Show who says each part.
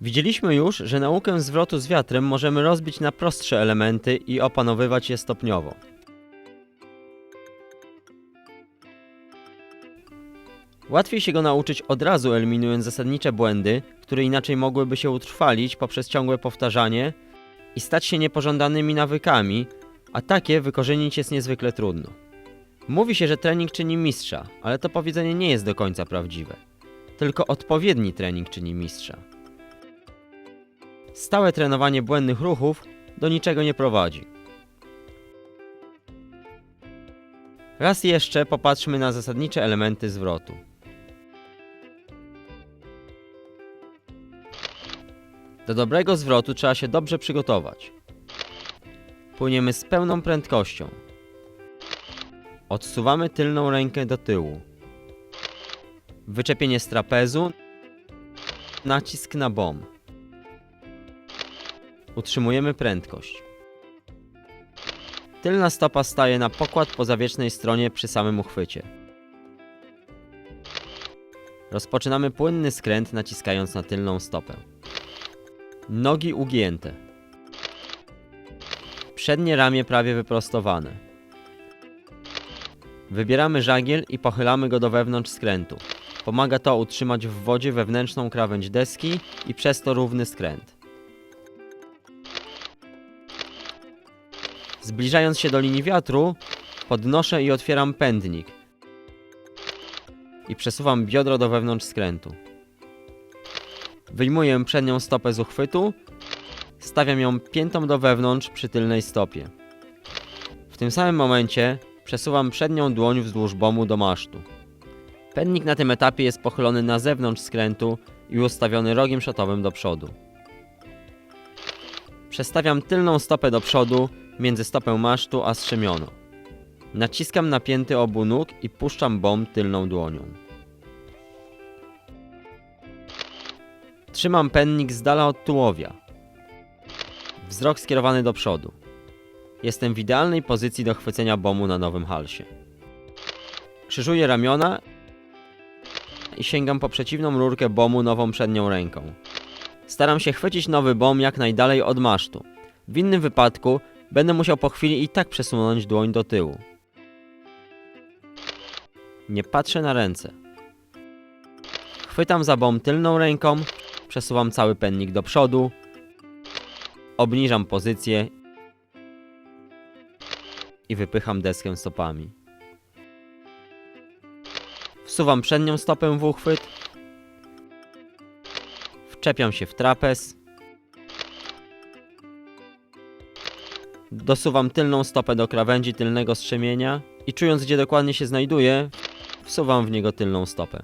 Speaker 1: Widzieliśmy już, że naukę zwrotu z wiatrem możemy rozbić na prostsze elementy i opanowywać je stopniowo. Łatwiej się go nauczyć od razu eliminując zasadnicze błędy, które inaczej mogłyby się utrwalić poprzez ciągłe powtarzanie i stać się niepożądanymi nawykami, a takie wykorzenić jest niezwykle trudno. Mówi się, że trening czyni mistrza, ale to powiedzenie nie jest do końca prawdziwe. Tylko odpowiedni trening czyni mistrza. Stałe trenowanie błędnych ruchów do niczego nie prowadzi. Raz jeszcze popatrzmy na zasadnicze elementy zwrotu. Do dobrego zwrotu trzeba się dobrze przygotować. Płyniemy z pełną prędkością. Odsuwamy tylną rękę do tyłu. Wyczepienie z trapezu. Nacisk na bomb. Utrzymujemy prędkość. Tylna stopa staje na pokład po zawiecznej stronie przy samym uchwycie. Rozpoczynamy płynny skręt naciskając na tylną stopę. Nogi ugięte. Przednie ramię prawie wyprostowane. Wybieramy żagiel i pochylamy go do wewnątrz skrętu. Pomaga to utrzymać w wodzie wewnętrzną krawędź deski i przez to równy skręt. Zbliżając się do linii wiatru, podnoszę i otwieram pędnik i przesuwam biodro do wewnątrz skrętu. Wyjmuję przednią stopę z uchwytu, stawiam ją piętą do wewnątrz przy tylnej stopie. W tym samym momencie przesuwam przednią dłoń wzdłuż bomu do masztu. Pędnik na tym etapie jest pochylony na zewnątrz skrętu i ustawiony rogiem szatowym do przodu. Przestawiam tylną stopę do przodu między stopę masztu a strzemiono. Naciskam napięty obu nóg i puszczam bomb tylną dłonią. Trzymam pennik z dala od tułowia. Wzrok skierowany do przodu. Jestem w idealnej pozycji do chwycenia bomu na nowym halsie. Krzyżuję ramiona i sięgam po przeciwną rurkę bomu nową przednią ręką. Staram się chwycić nowy bom jak najdalej od masztu. W innym wypadku będę musiał po chwili i tak przesunąć dłoń do tyłu. Nie patrzę na ręce. Chwytam za bom tylną ręką, przesuwam cały pennik do przodu, obniżam pozycję i wypycham deskę stopami. Wsuwam przednią stopę w uchwyt, wczepiam się w trapez, dosuwam tylną stopę do krawędzi tylnego strzemienia i czując gdzie dokładnie się znajduje, wsuwam w niego tylną stopę.